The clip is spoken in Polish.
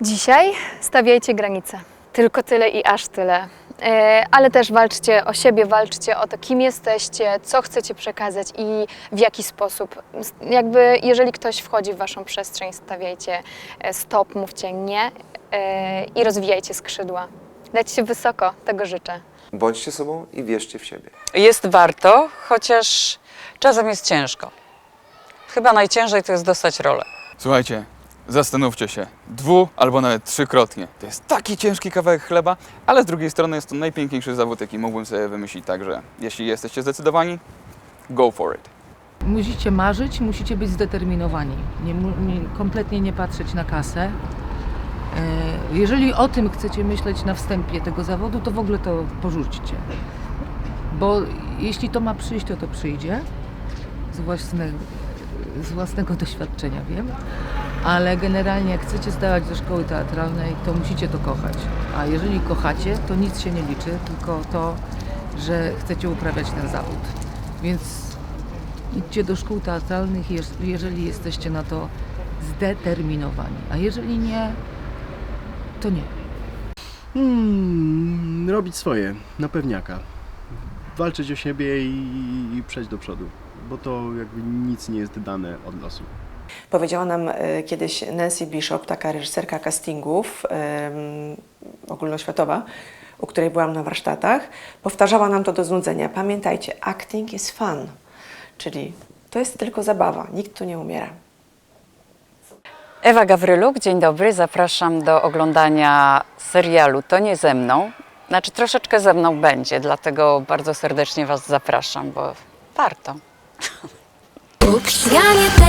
Dzisiaj stawiajcie granice. Tylko tyle i aż tyle. E, Ale też walczcie o siebie, walczcie o to, kim jesteście, co chcecie przekazać i w jaki sposób. Jakby, jeżeli ktoś wchodzi w Waszą przestrzeń, stawiajcie e, stop, mówcie nie e, i rozwijajcie skrzydła. Dajcie się wysoko, tego życzę. Bądźcie sobą i wierzcie w siebie. Jest warto, chociaż czasem jest ciężko. Chyba najciężej to jest dostać rolę. Słuchajcie, zastanówcie się dwu albo nawet trzykrotnie. To jest taki ciężki kawałek chleba, ale z drugiej strony jest to najpiękniejszy zawód, jaki mógłbym sobie wymyślić. Także jeśli jesteście zdecydowani, go for it. Musicie marzyć, musicie być zdeterminowani. Nie, nie, kompletnie nie patrzeć na kasę. E, Jeżeli o tym chcecie myśleć na wstępie tego zawodu, to w ogóle to porzućcie. Bo jeśli to ma przyjść, to to przyjdzie. Z własnego, z własnego doświadczenia wiem. Ale generalnie jak chcecie zdawać do szkoły teatralnej, to musicie to kochać. A jeżeli kochacie, to nic się nie liczy, tylko to, że chcecie uprawiać ten zawód. Więc idźcie do szkół teatralnych, jeż- jeżeli jesteście na to zdeterminowani. A jeżeli nie, to nie. Hmm, robić swoje, na pewniaka. Walczyć o siebie i, i przejść do przodu, bo to jakby nic nie jest dane od losu. Powiedziała nam e, kiedyś Nancy Bishop, taka reżyserka castingów ogólnoświatowa, u której byłam na warsztatach. Powtarzała nam to do znudzenia. Pamiętajcie, acting is fun, czyli to jest tylko zabawa, nikt tu nie umiera. Ewa Gawryluk, dzień dobry. Zapraszam do oglądania serialu To nie ze mną. Znaczy troszeczkę ze mną będzie, dlatego bardzo serdecznie Was zapraszam, bo warto. Ups, ja nie